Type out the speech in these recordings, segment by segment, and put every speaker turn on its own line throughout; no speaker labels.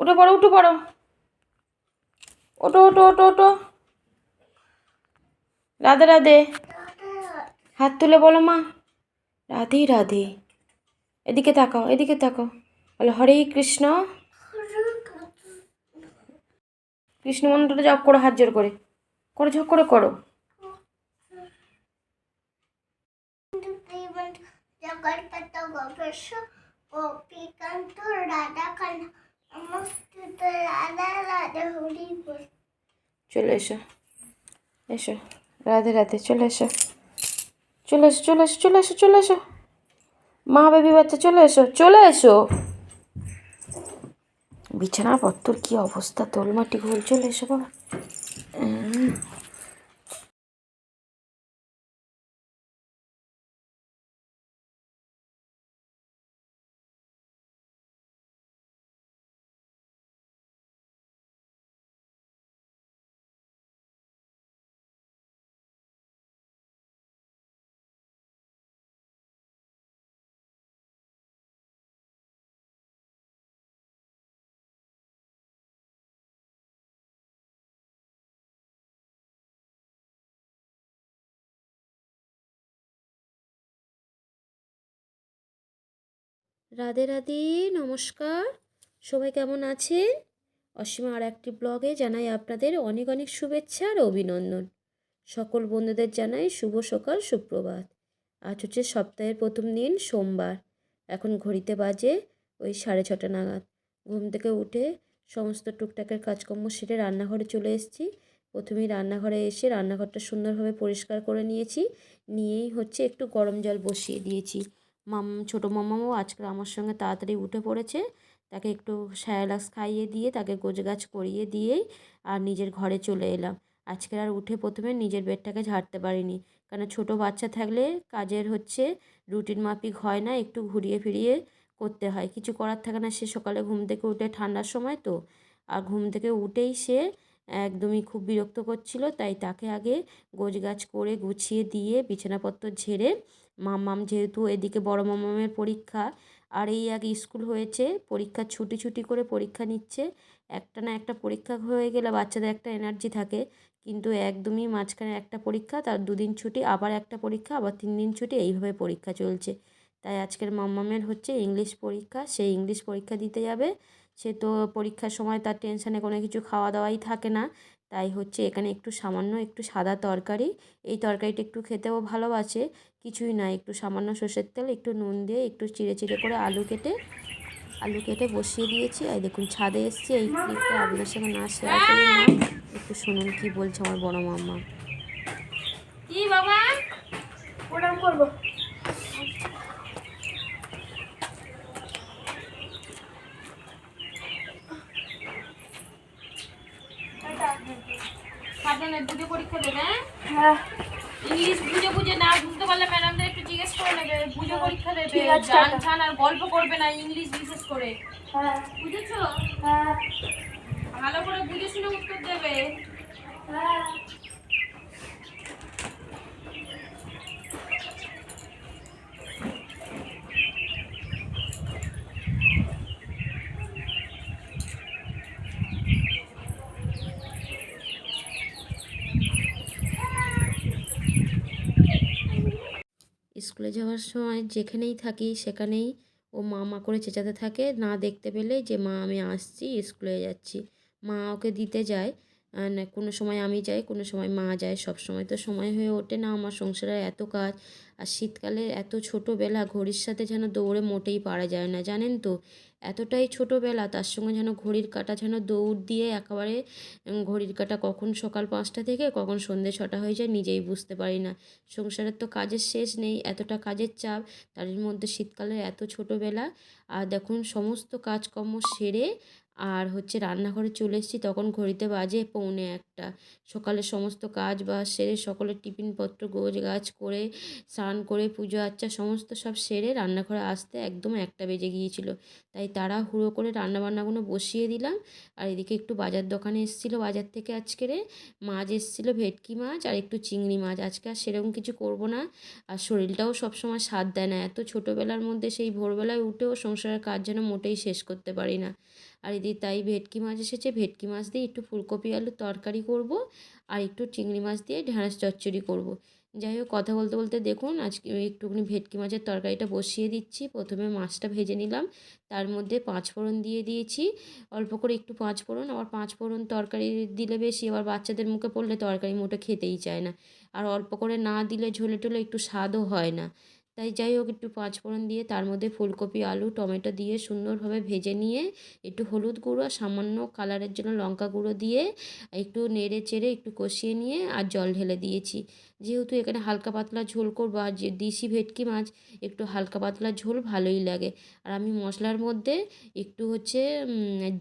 উঠে পড়ো উঠে পড়ো। ওটো ওটো ওটো ওটো রাধে রাধে। হাত তুলে বলো মা। রাধে রাধে। এদিকে তাকাও এদিকে তাকাও। বলো, হরে কৃষ্ণ। কৃষ্ণ মন্ত্রটা জপ করো, হাত জোর করে। করে ঝক করে করো।
জগৎপত গোপেশ গোপীকান্ত
চলে এসো। এসো, রাধে রাধে, চলে এসো। চলে এসো চলে এসো চলে এসো চলে এসো। মা বেবি বাচ্চা, চলে এসো চলে এসো। বিছানাপত্তর কি অবস্থা? তোলমাটি ঘোল, চলে এসো বাবা। রাধে রাধে, নমস্কার। সবাই কেমন আছেন? অসীমা আর একটি ব্লগে জানাই আপনাদের অনেক অনেক শুভেচ্ছা আর অভিনন্দন। সকল বন্ধুদের জানাই শুভ সকাল, সুপ্রভাত। আজ হচ্ছে সপ্তাহের প্রথম দিন, সোমবার। এখন ঘড়িতে বাজে ওই সাড়ে ছটা নাগাদ। ঘুম থেকে উঠে সমস্ত টুকটাকের কাজকর্ম সেরে রান্নাঘরে চলে এসেছি। প্রথমেই রান্নাঘরে এসে রান্নাঘরটা সুন্দরভাবে পরিষ্কার করে নিয়েছি। নিয়েই হচ্ছে একটু গরম জল বসিয়ে দিয়েছি। মাম, ছোটো মামাও আজকে আমার সঙ্গে তাড়াতাড়ি উঠে পড়েছে। তাকে একটু স্যালাক্স খাইয়ে দিয়ে, তাকে গোছগাছ করিয়ে দিয়েই আর নিজের ঘরে চলে এলাম। আজকে আর উঠে প্রথমে নিজের বেডটাকে ঝাড়তে পারিনি। কারণ ছোটো বাচ্চা থাকলে কাজের হচ্ছে, রুটিন মাফিক হয় না, একটু ঘুরিয়ে ফিরিয়ে করতে হয়। কিছু করার থাকে না, সে সকালে ঘুম থেকে উঠে ঠান্ডার সময় তো। আর ঘুম থেকে উঠেই সে একদমই খুব বিরক্ত করছিল, তাই তাকে আগে গোছগাছ করে গুছিয়ে দিয়ে বিছানাপত্র ঝেড়ে মাম্মাম যেহেতু এদিকে বড় মামামের পরীক্ষা, আর এই এক স্কুল হয়েছে, পরীক্ষা ছুটি ছুটি করে পরীক্ষা নিচ্ছে। একটা না একটা পরীক্ষা হয়ে গেলে বাচ্চাদের একটা এনার্জি থাকে, কিন্তু একদমই মাঝখানে একটা পরীক্ষা, তার দুদিন ছুটি, আবার একটা পরীক্ষা, আবার তিন দিন ছুটি, এইভাবে পরীক্ষা চলছে। তাই আজকের মাম্মামের হচ্ছে ইংলিশ পরীক্ষা সেই ইংলিশ পরীক্ষা দিতে যাবে। সে তো পরীক্ষার সময় তার টেনশানে কোনো কিছু খাওয়া দাওয়াই থাকে না। তাই হচ্ছে এখানে একটু সামান্য একটু সাদা তরকারি। এই তরকারিটা একটু খেতেও ভালোবাসে কিছুই না একটু সামান্য সর্ষের তেল একটু নুন দিয়ে একটু চিড়ে চিড়ে করে আলু কেটে আলু কেটে বসিয়ে দিয়েছি। আর দেখুন ছাদে এসছি এই ক্লিপটা আপনার সঙ্গে না শেয়ার করি না। একটু শুনুন কি বলছে আমার বড় মাম্মা। কি বাবা?
প্রণাম করব।
সাবধানে বুঝে পরীক্ষা দেবে
হ্যাঁ?
ইংলিশ বুঝে বুঝে না বুঝতে পারলে ম্যাডামদের একটু জিজ্ঞেস করে নেবে বুঝে পরীক্ষা দেবে গান ছান আর গল্প করবে না ইংলিশ বিশেষ করে।
হ্যাঁ।
বুঝেছ?
হ্যাঁ।
ভালো করে বুঝে শুনে উত্তর দেবে।
হ্যাঁ।
স্কুলে যাওয়ার সময় যেখানেই থাকি সেখানেই ও মা মা করে চেঁচাতে থাকে, না দেখতে পেলে যে, মা, আমি আসছি, স্কুলে যাচ্ছি। মা ওকে দিতে যায়। কোনো সময় আমি যাই, কোনো সময় মা যায়। সব সময় তো সময় হয়ে ওঠে না, আমার সংসারে এত কাজ। আর শীতকালে এত ছোটোবেলা, ঘড়ির সাথে যেন দৌড়ে মোটেই পারা যায় না, জানেন তো? এতটাই ছোটোবেলা, তার সঙ্গে যেন ঘড়ির কাটা যেন দৌড় দিয়ে একেবারে ঘড়ির কাটা কখন সকাল পাঁচটা থেকে কখন সন্ধে ছটা হয়ে যায় নিজেই বুঝতে পারি না। সংসারের তো কাজের শেষ নেই, এতটা কাজের চাপ তার মধ্যে শীতকালে এত ছোটোবেলা। আর দেখুন, সমস্ত কাজকর্ম সেরে আর হচ্ছে রান্নাঘরে চলে এসেছি, তখন ঘড়িতে বাজে পৌনে একটা। সকালে সমস্ত কাজ বা সেরে সকলের টিফিনপত্র গোছ গাছ করে, স্নান করে, পুজো আচ্চা সমস্ত সব সেরে রান্নাঘরে আসতে একদম একটা বেজে গিয়েছিল। তাই তারা হুড়ো করে রান্নাবান্নাগুলো বসিয়ে দিলাম। আর এদিকে একটু বাজার দোকানে এসেছিল, বাজার থেকে আজকেরে মাছ এসেছিল, ভেটকি মাছ আর একটু চিংড়ি মাছ। আজকে আর সেরকম কিছু করব না। আর শরীরটাও সবসময় সাথ দেয় না। এত ছোটোবেলার মধ্যে সেই ভোরবেলায় উঠেও সংসারের কাজ যেন মোটেই শেষ করতে পারি না। আর এদিকে তাই ভেটকি মাছ এসেছে। ভেটকি মাছ দিয়ে একটু ফুলকপি, আলুর তরকারি করব আর একটু চিংড়ি মাছ দিয়ে ঢ্যাঁড়স চচ্চড়ি করব। যাই হোক, কথা বলতে বলতে দেখুন, আজকে একটুখানি ভেটকি মাছের তরকারিটা বসিয়ে দিচ্ছি। প্রথমে মাছটা ভেজে নিলাম। তার মধ্যে পাঁচ ফোড়ন দিয়ে দিয়েছি। অল্প করে একটু পাঁচ ফোড়ন, আবার পাঁচ ফোড়ন তরকারি দিলে বেশি, আবার বাচ্চাদের মুখে পড়লে তরকারি মোটে খেতেই চায় না। আর অল্প করে না দিলে ঝোলে টোলে একটু স্বাদও হয় না। তাই যাই হোক একটু পাঁচফোড়ন দিয়ে তার মধ্যে ফুলকপি, আলু, টমেটো দিয়ে সুন্দরভাবে ভেজে নিয়ে একটু হলুদ গুঁড়ো আর সামান্য কালারের জন্য লঙ্কা গুঁড়ো দিয়ে একটু নেড়ে চেড়ে একটু কষিয়ে নিয়ে আর জল ঢেলে দিয়েছি। যেহেতু এখানে হালকা পাতলা ঝোল করব আর যে দিশি ভেটকি মাছ, একটু হালকা পাতলা ঝোল ভালোই লাগে। আর আমি মশলার মধ্যে একটু হচ্ছে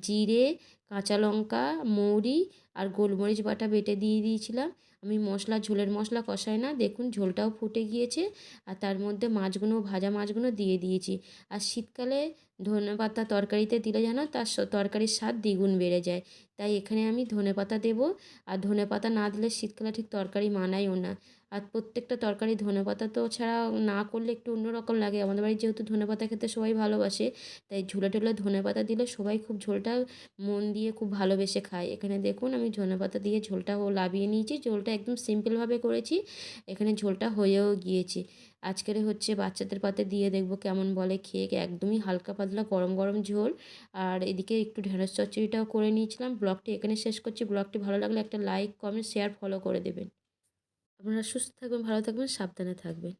জিরে, কাঁচা লঙ্কা, মৌরি আর গোলমরিচ বাটা বেটে দিয়ে দিয়েছিলাম। আমি মশলা, ঝোলের মশলা কষাই না। দেখুন, ঝোলটাও ফুটে গিয়েছে। আর তার মধ্যে মাছগুলো ভাজা মাছগুলো দিয়ে দিয়েছি। আর শীতকালে ধনে পাতা তরকারিতে দিলে যেন তার তরকারির স্বাদ দ্বিগুণ বেড়ে যায়। তাই এখানে আমি ধনে পাতা দেবো। আর ধনে পাতা না দিলে শীতকালে ঠিক তরকারি মানায়ও না। আর প্রত্যেকটা তরকারি ধনে পাতা তো ছাড়া না করলে একটু অন্যরকম লাগে। আমাদের বাড়ি যেহেতু ধনে পাতা খেতে সবাই ভালোবাসে, তাই ঝোলে টোলে ধনে পাতা দিলে সবাই খুব ঝোলটা মন দিয়ে খুব ভালোবেসে খায়। এখানে দেখুন, আমি ধনে পাতা দিয়ে ঝোলটা ও লাবিয়ে নিয়েছি। ঝোলটা একদম সিম্পলভাবে করেছি। এখানে ঝোলটা হয়েও গিয়েছে। আজকের হচ্ছে বাচ্চাদের পাতে দিয়ে দেখব কেমন বলে খেয়ে। একদমই হালকা পাতলা গরম গরম ঝোল। আর এদিকে একটু ঢেঁড়স চচ্চড়িটাও করে নিয়েছিলাম। ব্লগটি এখানে শেষ করছি। ব্লগটি ভালো লাগলে একটা লাইক, কমেন্ট, শেয়ার, ফলো করে দেবেন। আপনারা সুস্থ থাকবেন, ভালো থাকবেন, সাবধানে থাকবেন।